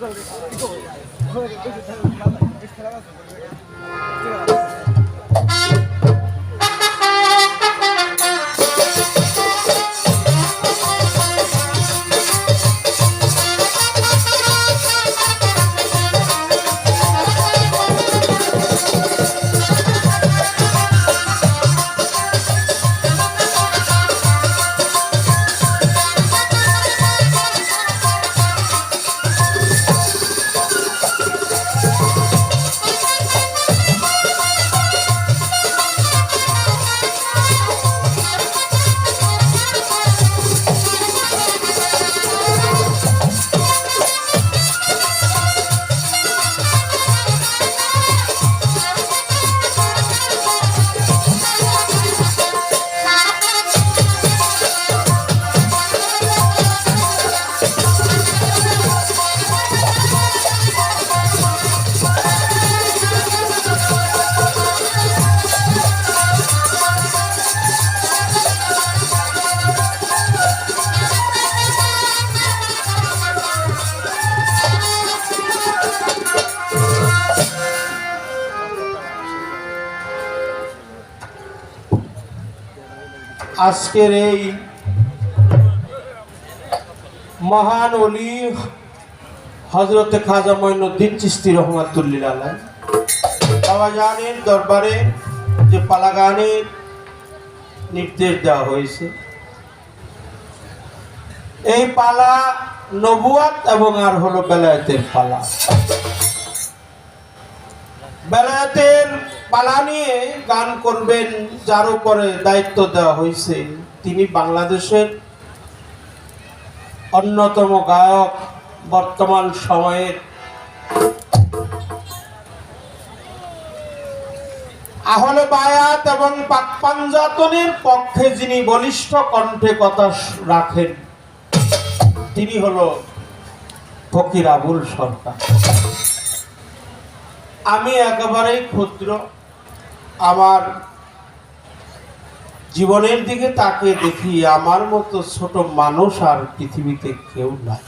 Gracias. আজকের এই মহান অলি হজরতে খাজা মঈনুদ্দিন চিস্তি রহমাতুল্লিল আলাই। বাবা দরবারে যে পালা গানের নির্দেশ দেওয়া হয়েছে। এই পালা নবুয়াত এবং আর হলো বেলায়েতের পালা। বেলায়েতের পালা নিয়ে গান করবেন, যার উপরে দায়িত্ব দেওয়া হয়েছে। তিনি বাংলাদেশের অন্যতম গায়ক বর্তমান সময়ের আহলে বায়াত এবং পাক পাঞ্জাতনের পক্ষে যিনি বলিষ্ঠ কণ্ঠে কথা রাখেন, তিনি হলো ফকির আবুল সরকার। আমি একেবারেই ক্ষুদ্র। আমার জীবনের দিকে তাকে দেখি আমার মতো ছোট মানুষ আর পৃথিবীতে কেউ নাই।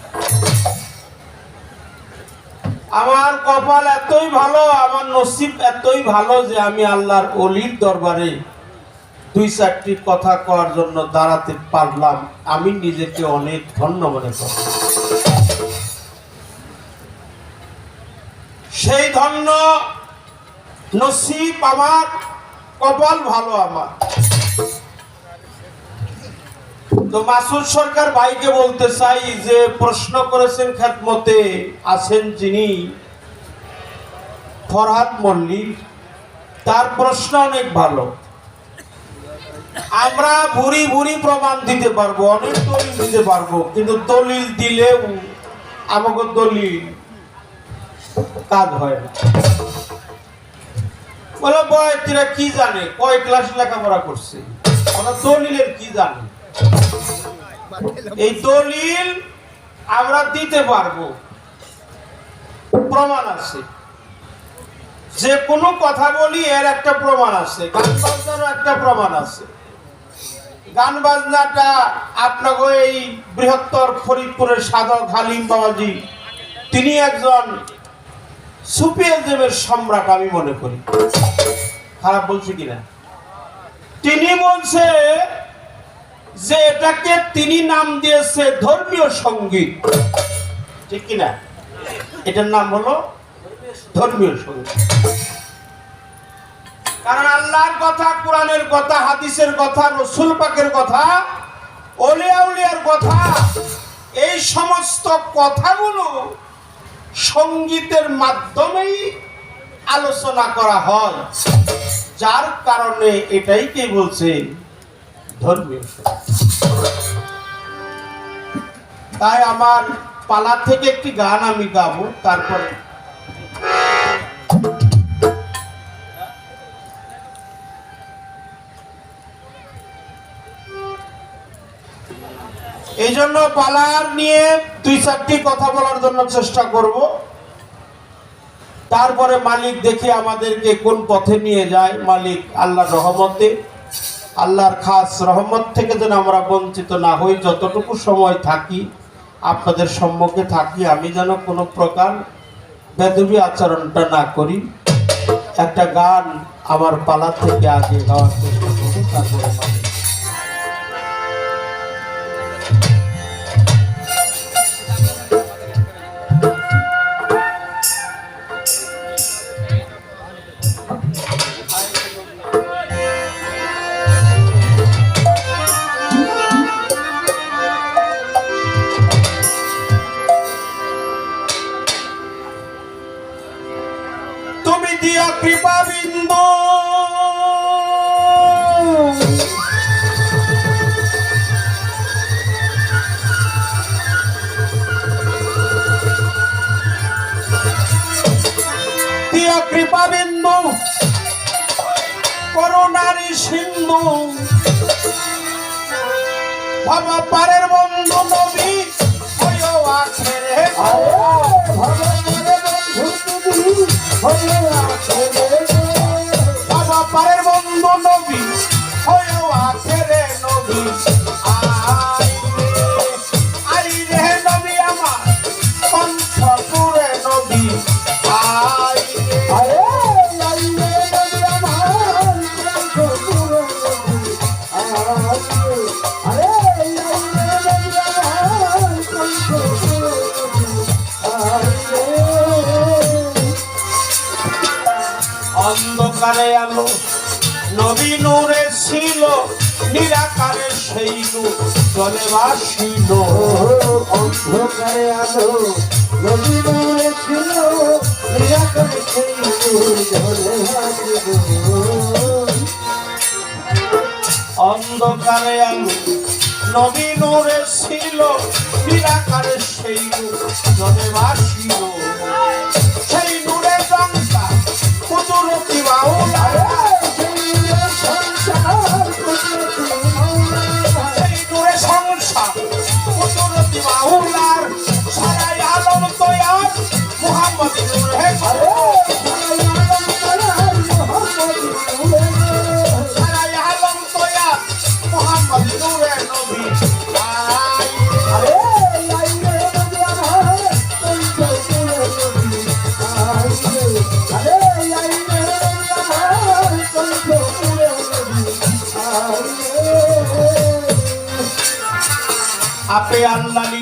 আমার কপাল এতই ভালো, আমার নসিব এতই ভালো যে আমি আল্লাহর অলির দরবারে দুই চারটি কথা কওয়ার জন্য দাঁড়াতে পারলাম। আমি নিজেকে অনেক ধন্য মনে করি। সেই ধন্য নসিব আমার, কপাল ভালো আমার। তো মাসুদ সরকার ভাইকে বলতে চাই যে, প্রশ্ন করেছেন খেদমতে, আছেন যিনি ফরহাদ মল্লিক। তার প্রশ্ন অনেক ভালো। আমরা ভুরি ভুরি প্রমাণ দিতে পারব, অনেক দলিল দিতে পারব, কিন্তু দলিল দিলেও আমাকে দলিল কাজ হয় না। বলে, বয় কি জানে? কয় ক্লাস লেখাপড়া করছে? আমরা দলিলের কি জানি? এই দলিল আমরা দিতে পারব। প্রমাণ আছে। যে কোনো কথা বলি, এর একটা প্রমাণ আছে। গান বাজনারও একটা প্রমাণ আছে। গান বাজনাটা আপনাকে এই বৃহত্তর ফরিদপুরের সাধক হালিম বাবাজি, তিনি একজন সুপিয়াজমের সম্রাট আমি মনে করি। খারাপ বলছি কিনা? তিনি বলছে যে এটাকে তিনি নাম দিয়েছে ধর্মীয় সংগীত। ঠিক কিনা? এটার নাম হলো ধর্মীয় সংগীত। কারণ আল্লাহর কথা, কোরআনের কথা, হাদিসের কথা, রসুল পাকের কথা, অলিয়া উলিয়ার কথা, এই সমস্ত কথাগুলো সঙ্গীতের মাধ্যমেই আলোচনা করা হয়। যার কারণে এটাই কে বলছে? ধর্মীয় তাই আমার পালা থেকে একটি গান আমি গাবো, তারপরে এই জন্য পালার নিয়ে দুই চারটি কথা বলার জন্য চেষ্টা করব। তারপরে মালিক দেখে আমাদেরকে কোন পথে নিয়ে যায়। মালিক আল্লাহ রহমতে, আল্লাহর খাস রহমত থেকে যেন আমরা বঞ্চিত না হই। যতটুকু সময় থাকি, আপনাদের সম্মুখে থাকি, আমি যেন কোনো প্রকার বেদবি আচরণটা না করি। একটা গান আমার পালা থেকে আগে গাওয়ার চেষ্টা করব, তারপরে মানে। তুমি দিয়া কৃপা বিন্দু দিয়া কৃপা বিন্দু করুণারি সিন্ধু বাবা পারের বন্ধু নবী হইও অন্ধকারে আলো, নবী নূরে ছিল, নিরাকারে সেই নূর, জলে ভাসিল। অন্ধকারে আলো নদী নূরে ছিল অন্ধকারে আলো নবী নূরে ছিল নিরাকারে সেই জলে ভাসিল। সেই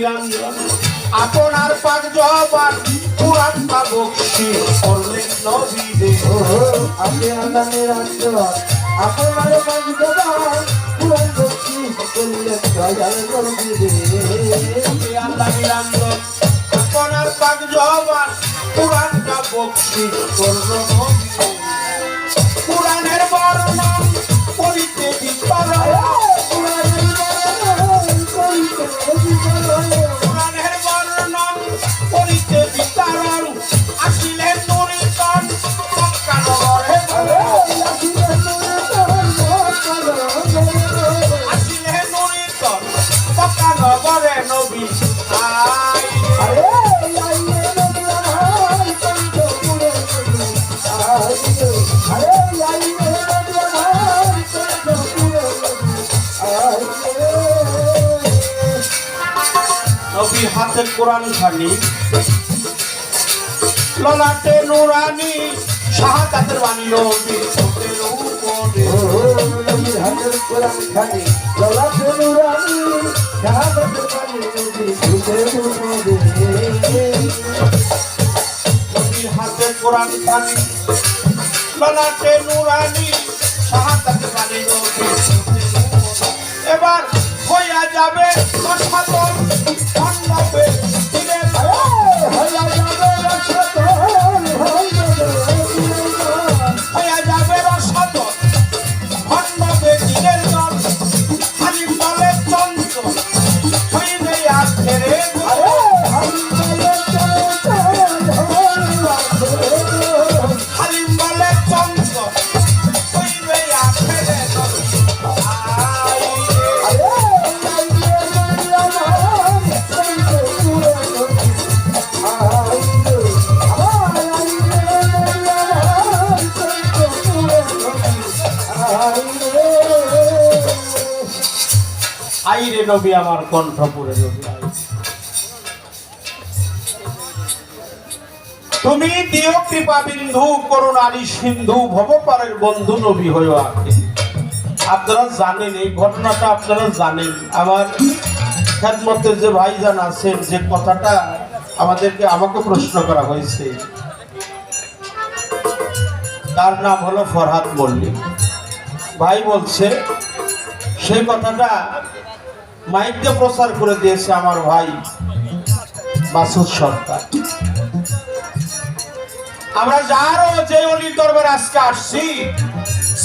নিরঞ্জন আপনার পাক জবান পুরান পা বকশি করলেন নবী রে আপনি আল্লাহ নিরঞ্জন আপনার ভগবান পুরাণ ভক্তি করলেন দয়াল গর্বিরে আপে আল্লাহ নিরঞ্জন আপনার পাক জবান পুরান পা বকশি করল নবী। পুরাণের বর্ণন নবী হাতে কোরআন খানি ললাটে নুরানি শাহাদাতের বাণী নবী হাতের কোরআন খানি শাহাদাতের নবীর হাতে কোরআন খানি ললাটে নুরানি শাহাদাতের বাণী নবী এবার হইয়া যাবে দশাতন মণ্ডপে দিলে নবী আমার কণ্ঠপুরে নবী তুমি দিও কৃপা বিন্ধু করুণারি সিন্ধু, ভবপারের বন্ধু নবী হয়েও আছে আপনারা জানেন এই ঘটনাটা, আপনারা জানেন। আমার খেদমতের যে ভাইজান আছেন, যে কথাটা আমাদেরকে, আমাকে প্রশ্ন করা হয়েছে। তার নাম হলো ফরহাদ মল্লিক। ভাই বলছে, সেই কথাটা মাইকে প্রচার করে দিয়েছে আমার ভাই মাসুদ সরকার। আমরা যারও যে অলির দরবারে আজকে আসছি,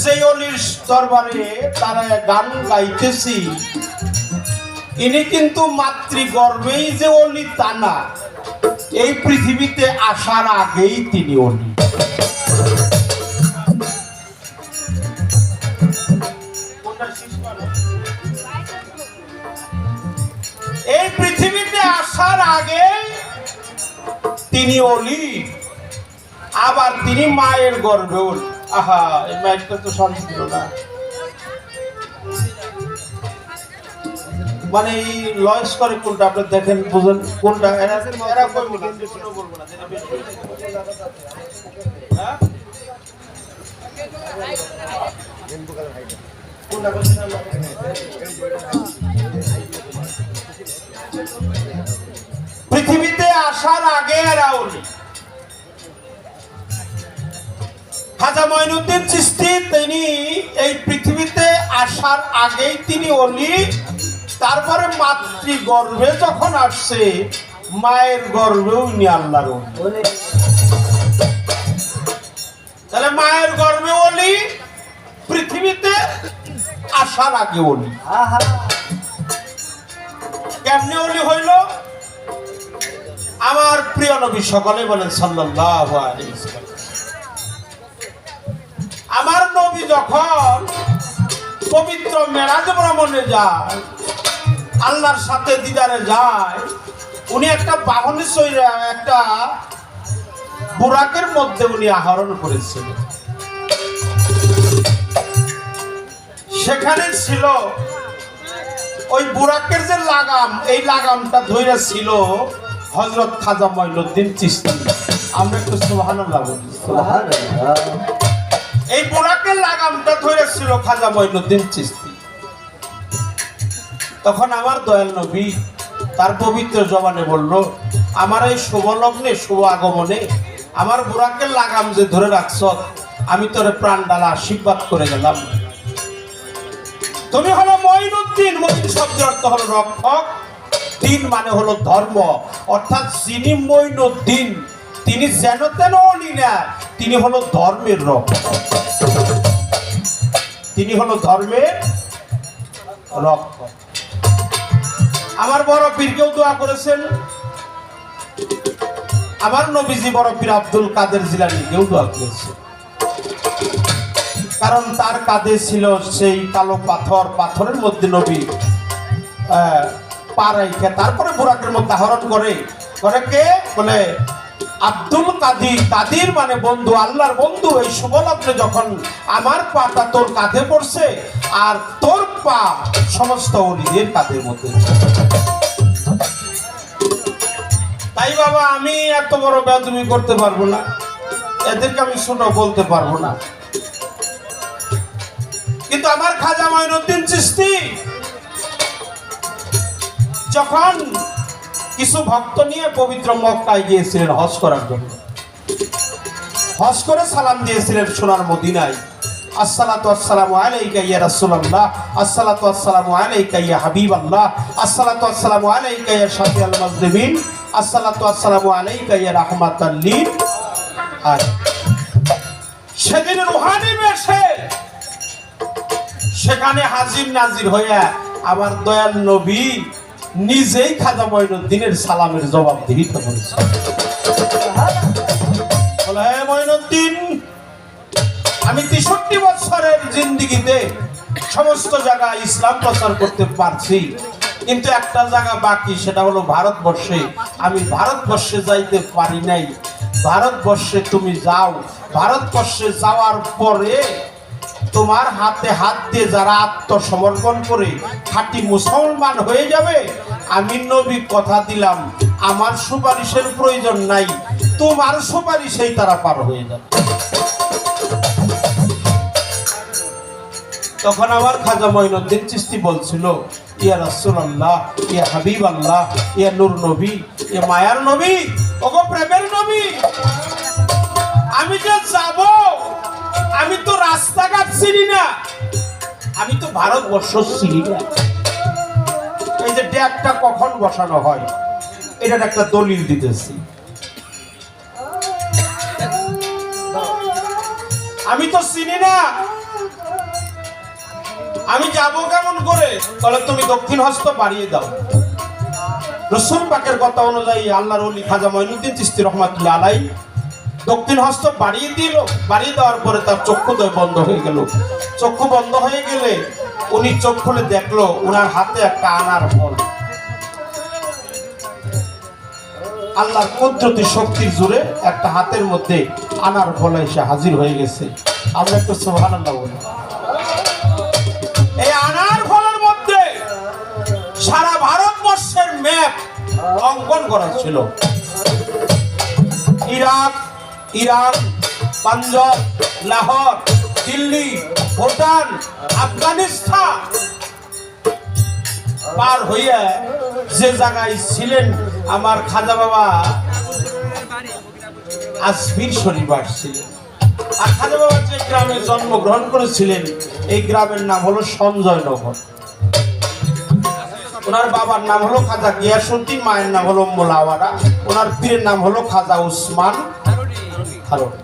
সেই অলির দরবারে তারা গান গাইতেছি। ইনি কিন্তু মাতৃগর্ভেই যে অলি তা না, এই পৃথিবীতে আসার আগেই তিনি অলি। আসার আগে তিনি অলি আবার তিনি মায়ের গর্ভে অলি আহা এই মাইকটা তো ছিল না। মানে এই লয়েস করে কোনটা আপনি দেখেন বুঝেন কোনটা? এরা এরা কইবো না বলব না যেটা কোনটা পৃথিবীতে আসার আগে এরা অলি খাজা মঈনুদ্দিন চিস্তি তিনি এই পৃথিবীতে আসার আগেই তিনি অলি তারপরে মাতৃ গর্ভে যখন আসছে মায়ের গর্ভেও উনি আল্লাহর তাহলে মায়ের গর্ভে অলি পৃথিবীতে আসার আগে অলি। কেমনে অলি হইল আমার প্রিয় নবী সকলে বলেন ওয়াসাল্লাম। আমার নবী যখন পবিত্র মেরাজ ভ্রমণে যায়, আল্লাহর সাথে দিদারে যায়, উনি একটা বাহনে একটা বুরাকের মধ্যে উনি আহরণ করেছিলেন সেখানে ছিল ওই বুরাকের যে লাগাম এই লাগামটা ধরে ছিল হজরত খাজা মঈনুদ্দিন চিস্তি। আমরা একটু সুবহানাল্লাহ বলি। সুবহানাল্লাহ। এই বুরাকের লাগামটা ধরে ছিল খাজা মঈনুদ্দিন চিস্তি। তখন আমার দয়াল নবী তার পবিত্র জবানে বলল আমার এই শুভ লগ্নে শুভ আগমনে আমার বুরাকের লাগাম যে ধরে রাখছ আমি তোরে প্রাণ ডালা আশীর্বাদ করে গেলাম। তুমি হলো মঈনুদ্দিন। মঈন শব্দের অর্থ হলো রক্ষক। দিন মানে হলো ধর্ম। অর্থাৎ যিনি মঈনুদ্দিন, তিনি যেন তেন অলি না তিনি হলো ধর্মের রক্ষক। তিনি হলো ধর্মের রক্ষক। আমার বড় পীরকেও দোয়া করেছেন? আমার নবীজি বড় পীর আব্দুল কাদের জিলানি কেউ দোয়া করেছে কারণ তার কাঁধে ছিল সেই কালো পাথর, পাথরের মধ্যে নবী পা রাইখে তারপরে বুরাকের মধ্যে আহরণ করে। করে কে? বলে আব্দুল কাদির। কাদির মানে বন্ধু, আল্লাহর বন্ধু। এই শুভলগ্নে যখন আমার পাটা তোর কাঁধে পড়ছে আর তোর পা সমস্ত অলিদের কাঁধের মধ্যে। তাই বাবা, আমি এত বড় বেদমি করতে পারব না। এদেরকে আমি শোনো বলতে পারব না। কিন্তু আমার খাজা মঈনুদ্দিন চিস্তি যখন কিছু ভক্ত নিয়ে পবিত্র মক্কায় গিয়েছিলেন হজ করার জন্য, হজ করে সালাম দিয়েছিলেন সোনার মদিনায়, আসসালাতু আসসালামু আলাইকা ইয়া রাসূলুল্লাহ, আসসালাতু আসসালামু আলাইকা ইয়া হাবিবাল্লাহ, আসসালাতু আসসালামু আলাইকা ইয়া আসসালাতু আসসালামু আলাইকা ইয়া রাহমাতাল লিল আর সেদিন রুহানি বেশে সেখানে হাজির নাজির হইয়া আবার দয়াল নবী নিজেই খাজা মঈনুদ্দিনের সালামের জবাব করেছে। মঈনুদ্দিন আমি তেষট্টি বছরের জিন্দিগিতে সমস্ত জায়গায় ইসলাম প্রচার করতে পারছি, কিন্তু একটা জায়গা বাকি, সেটা হলো ভারতবর্ষে। আমি ভারতবর্ষে যাইতে পারি নাই। ভারতবর্ষে তুমি যাও। ভারতবর্ষে যাওয়ার পরে তোমার হাতে হাত দিয়ে যারা আত্মসমর্পণ করে খাঁটি মুসলমান হয়ে যাবে, আমি নবী কথা দিলাম, আমার সুপারিশের প্রয়োজন নাই, তোমার সুপারি সেই তারা পার হয়ে যাবে। তখন আমার খাজা মঈনুদ্দিন চিস্তি বলছিল, ইয়া রাসূল আল্লাহ ইয়া হাবিব আল্লাহ ইয়া নূর নবী ইয়া মায়ার নবী, ওগো প্রেমের নবী, আমি যে যাব আমি তো রাস্তাঘাট চিনি না। আমি তো ভারতবর্ষ চিনি না। এই যে ড্যাগটা কখন বসানো হয়, এটার একটা দলিল দিতেছি। আমি তো চিনি না। আমি যাব কেমন করে? তাহলে তুমি দক্ষিণ হস্ত বাড়িয়ে দাও। রসুল পাকের কথা অনুযায়ী আল্লাহর অলি খাজা মঈনুদ্দিন চিস্তি রহমাতুল্লাহ আলাই দক্ষিণ হস্ত বাড়িয়ে দিল, বাড়িয়ে দেওয়ার পরে তার চক্ষুদয় বন্ধ হয়ে গেল। চক্ষু বন্ধ হয়ে গেলে উনি চোখ খুলে দেখল ওনার হাতে একটা আনার ফল। আল্লাহর কুদরতি শক্তির জোরে একটা হাতের মধ্যে আনার ফল এসে হাজির হয়ে গেছে। আমরা একটু সোহান আল্লাহ বলি। এই আনার ফলের মধ্যে সারা ভারতবর্ষের ম্যাপ অঙ্কন করা ছিল। Iraq Iran, Punjab, Lahore, Delhi, Bhutan, Afghanistan. পার হইয়া যে জায়গায় ছিলেন আমার খাজা বাবা আজমির শরীফ আসছিলেন আর খাজা বাবা যে গ্রামে জন্মগ্রহণ করেছিলেন, এই গ্রামের নাম হলো সঞ্জয়নগর ওনার বাবার নাম হলো খাজা গিয়াসুদ্দিন, মায়ের নাম হলো মোলাওয়ারা। ওনার পীরের নাম হলো খাজা উসমান। হারুন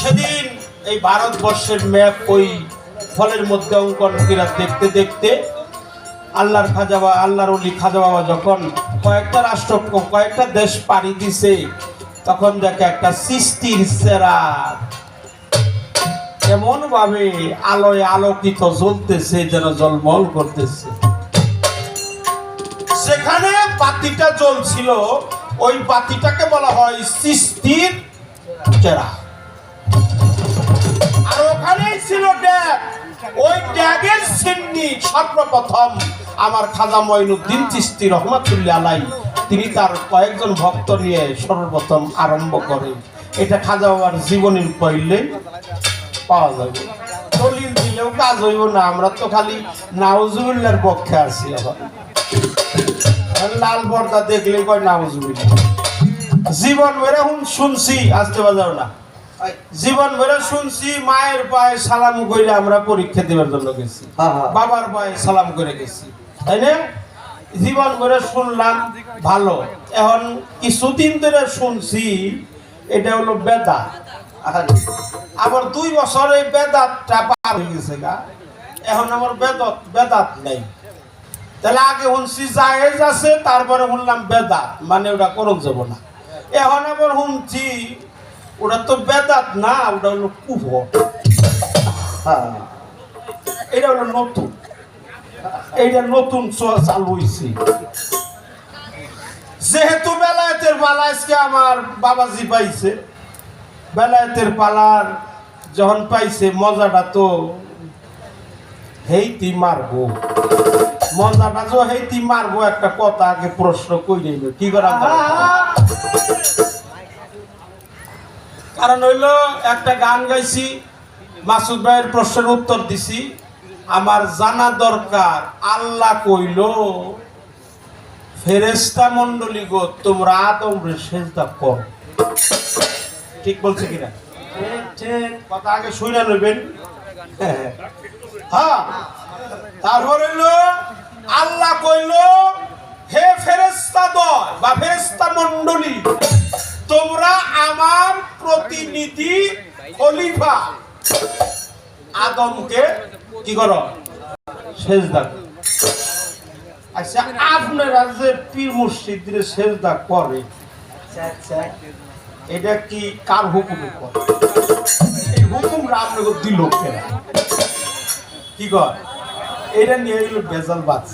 সেদিন এই ভারতবর্ষের ম্যাপ ওই ফলের মধ্যে অঙ্কন কিরা দেখতে দেখতে আল্লাহর খাজা বাবা আল্লাহর অলি খাজা বাবা যখন কয়েকটা রাষ্ট্র, কয়েকটা দেশ পাড়ি দিছে, তখন দেখে একটা সৃষ্টির সেরা। এমন ভাবে আলোয় আলোকিত জ্বলতেছে, যেন জলমল করতেছে। সেখানে বাতিটা জ্বলছিল ওই বাতিটাকে বলা হয় সৃষ্টির চেরা। আর ওখানেই ছিল ড্যাগ। ওই ড্যাগের সিন্নি সর্বপ্রথম আমার খাজা মঈনুদ্দিন চিস্তি রহমাতুল্লাহ আলাই তিনি তার কয়েকজন ভক্ত নিয়ে সর্বপ্রথম আরম্ভ করেন। এটা খাজা বাবার জীবনের পড়লে পাওয়া যাবে। দলিল দিলেও কাজ হইব না, আমরা তো খালি নাউজুবিল্লার পক্ষে আছি এখন। লাল পর্দা দেখলে কয় নাউজুবিল্লা জীবন বেড়ে হুন শুনছি আসতে বাজাও না। জীবন বেড়ে শুনছি মায়ের পায়ে সালাম করে আমরা পরীক্ষা দেওয়ার জন্য গেছি। বাবার পায়ে সালাম করে গেছি। তাই না? জীবন বেড়ে শুনলাম ভালো। এখন কিছুদিন ধরে শুনছি এটা হলো বেদা। আবার দুই বছর এই বেদাতটা পার হয়ে গেছে গা। এখন আমার বেদত বেদাত নেই। তাহলে আগে শুনছি জায়েজ আছে, তারপরে শুনলাম বেদাত। মানে ওটা করক যাব না। এখন আবার শুনছি ওটা তো বেদাত না, ওটা হলো কুহ। হ্যাঁ। এটা হলো নতুন। এইটা নতুন চালু হয়েছে যেহেতু বেলায়েতের পালা আজকে আমার বাবাজি পাইছে, বেলায়েতের পালার যখন পাইছে, মজাটা তো হেইতি মারবো। মজাটা যে হেইতি মারবো একটা কথা আগে প্রশ্ন কই নিল কি করা কারণ হইল একটা গান গাইছি মাসুদ ভাইয়ের প্রশ্নের উত্তর দিছি আমার জানা দরকার আল্লাহ কইল ফেরেস্তা মন্ডলী গো তোমরা আদম রে সেজদা কর। ঠিক বলছে কিনা? কথা আগে শুনে নেবেন। হ্যাঁ তারপর হইল আল্লাহ কইল, হে ফেরেস্তা দয় বা ফেরেস্তা মন্ডলী তোমরা আমার প্রতিনিধি খলিফা। আদমকে কি করো? সেজদা। আচ্ছা আপনারা যে পীর মুর্শিদরে সেজদা করে, এটা কি কার হুকুম করে এই হুকুম আপনাকে দিল কি? কর এটা নিয়ে গেল বেজাল বাস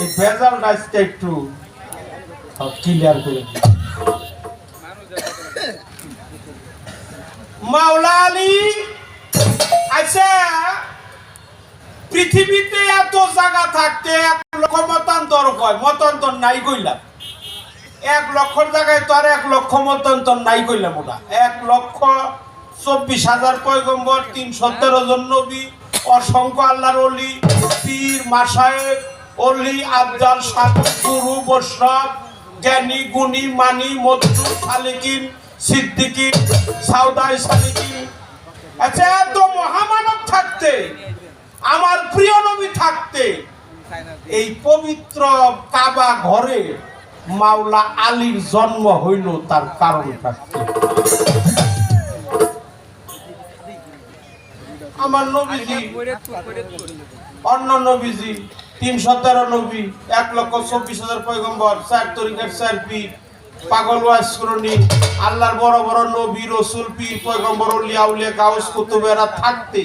এই বেজাল রাইসটা একটু ক্লিয়ার করে মাওলা আচ্ছা পৃথিবীতে এত জায়গা থাকতে এক লক্ষ মতান্তর হয় মতান্তর নাই কইলাম এক লক্ষর জায়গায় তো আর এক লক্ষ মতন তো নাই কইলাম ওটা এক লক্ষ চব্বিশ হাজার পয়গম্বর, তিনশো তেরো জন নবী অসংখ্য আল্লাহর অলি পীর মাসায়েক অলি আবদাল সাধু গুরু, বৈষ্ণব, জ্ঞানী, গুণী, মানি, মধু সালিকিন সিদ্দিকিন সাউদাই সালিকিন আচ্ছা এত মহামানব থাকতে, আমার প্রিয় নবী থাকতে, এই পবিত্র কাবা ঘরে মাওলা আলীর জন্ম হইল তার কারণ আমার নবীজি। অন্য নবীজি, তিনশো তেরো নবী, এক লক্ষ চব্বিশ হাজার পয়গম্বর, চার তরিকার চার পীর, পাগল ওয়াসকরণী আল্লাহর বড় বড় নবী, রসুল, পীর, পয়গম্বর উলিয়া উলিয়া, গাউস, কুতুবেরা থাকতে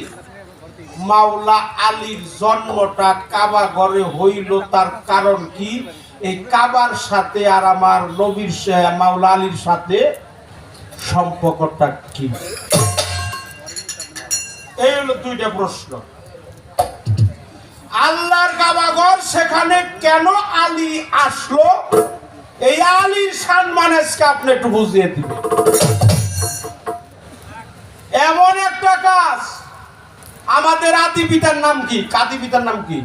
মাওলা আলীর জন্মটা কাবা ঘরে হইল তার কারণ কি? এই কাবার সাথে আর আমার নবীর মাওলা আলীর সাথে সম্পর্কটা কি? এই হলো দুইটা প্রশ্ন। আল্লাহর কাবাগর সেখানে কেন আলী আসলো? এই আলীর সম্মানকে আপনি একটু বুঝিয়ে দিবেন। এমন একটা কাজ। আমাদের আদি পিতার নাম কি? কাদি পিতার নাম কি?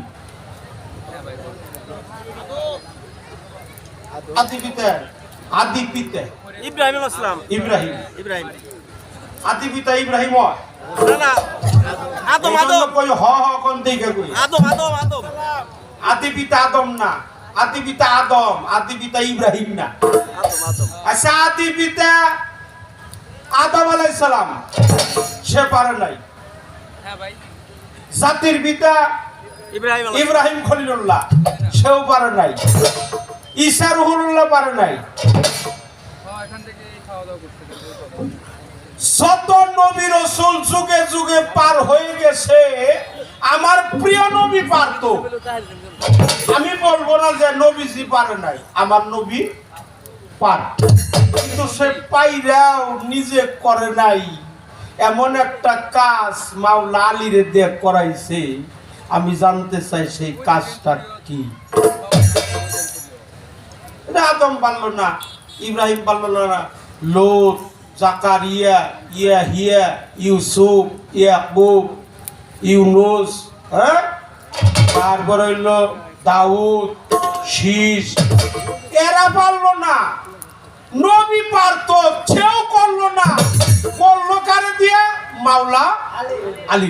আদি পিতা। আদি পিতা। ইব্রাহিম আসলাম ইব্রাহিম। ইব্রাহিম। আদি পিতা ইব্রাহিম হয়। না না। আদম আদম। কই হ হ কোন দিকে কই? আদম আদম আদম। আদি পিতা আদম না আদি পিতা আদম আদি পিতা ইব্রাহিম না। আদম আদম। আচ্ছা আদি পিতা আদম আলাইহিস সালাম সে পারে নাই। জাতির পিতা ইব্রাহিম আলাইহিস ইব্রাহিম খলিলুল্লাহ সেও পারে নাই। ঈসা রুহুল্লাহ পারে নাই। শত নবী রসুল যুগে যুগে পার হয়ে গেছে, আমার প্রিয় নবী পারতো আমি বলব না যে নবীজি পারে নাই, আমার নবী পার। কিন্তু সে পাইরাও নিজে করে নাই। এমন একটা কাজ মাওলা আলীরে দিয়ে করাইছে, আমি জানতে চাই সেই কাজটা কি। আদম পারল না, ইব্রাহিম পারল না Lot Zakariya Yahya Yusuf Yakub Yunus হ্যাঁ? তারপর হইল দাউদ, শীষ। এরা পারল না। নবী পারতো, সেও করল না। করল কারে দিয়ে? মাওলা আলী।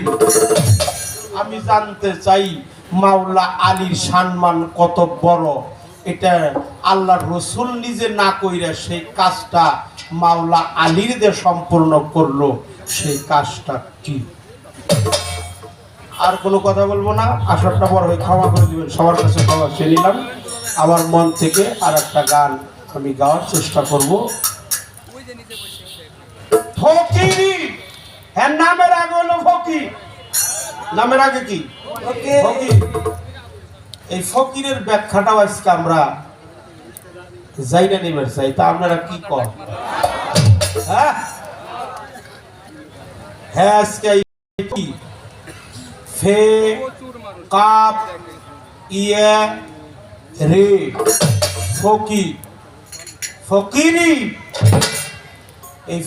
আমি জানতে চাই, মাওলা আলীর সম্মান কত বড়? এটা আল্লাহ রসুল নিজে না কইরা সেই কাজটা মাওলা আলীর যে সম্পূর্ণ করল সেই কাজটা কি? আর কোনো কথা বলব না আসরটা বড় হয়ে ক্ষমা করে দিবেন সবার কাছে ক্ষমা চেয়ে নিলাম। আমার মন থেকে আর একটা গান আমি গাওয়ার চেষ্টা করব। ফকিরি হ্যাঁ নামের আগে হলো ফকির। নামের আগে কি? ফকির। এই ফকিরের ব্যাখ্যাটাও আজকে আমরা যাইনা নেবার চাই, তা আপনারা কি কর হ্যাঁ? হ্যাঁ ফে, কাপ ইয়ে রে ফকিরি? এই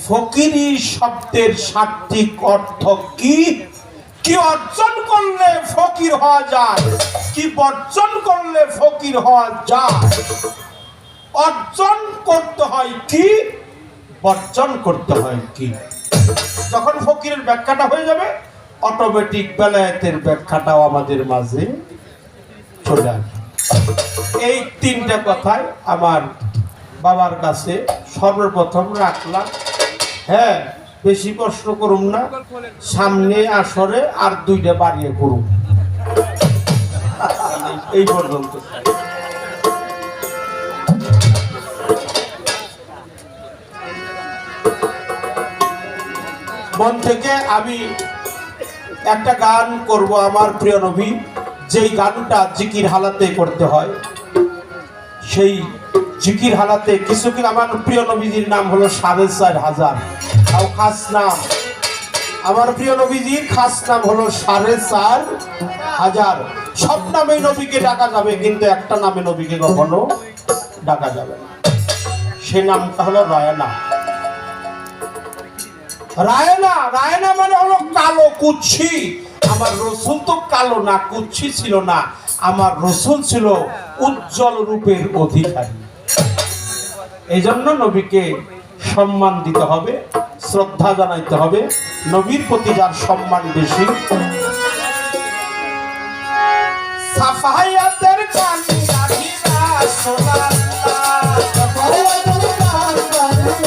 শব্দের শাব্দিক অর্থ কি? কি অর্জন করলে ফকির হওয়া যায়? কি বর্জন করলে ফকির হওয়া যায়? অর্জন করতে হয় কি? বর্জন করতে হয় কি? যখন ফকিরের ব্যাখ্যাটা হয়ে যাবে অটোমেটিক বেলায়েতের ব্যাখ্যাটাও আমাদের মাঝে চলে আসবে। এই তিনটা কথাই আমার বাবার কাছে সর্বপ্রথম রাখলাম। হ্যাঁ বেশি কষ্ট করুম না, সামনে আসরে আর দুইটা বাড়িয়ে করুম এই পর্যন্ত। মন থেকে আমি একটা গান করব আমার প্রিয় নবী, যেই গানটা জিকির হালাতে করতে হয়। সেই জিকির হালাতে কিছু আমার প্রিয় নবীজির নাম হলো সাড়ে চার হাজার। তাও খাস নাম আমার প্রিয় নবীজির খাস নাম হলো সাড়ে চার হাজার। সব নামে নবীকে ডাকা যাবে, কিন্তু একটা নামে নবীকে কখনো ডাকা যাবে সে নামটা হলো রায়না। রায়না রায়না মানে হলো কালো কুচ্ছি। আমার রসুল তো কালো না, কুচ্ছি ছিল না। আমার রসুল ছিল উজ্জ্বল রূপের অধিকারী। এই জন্য নবীকে সম্মান দিতে হবে, শ্রদ্ধা জানাইতে হবে, নবীর প্রতি যার সম্মান বেশি। সাফাইয়াতের কান্দি রাখি না সোনার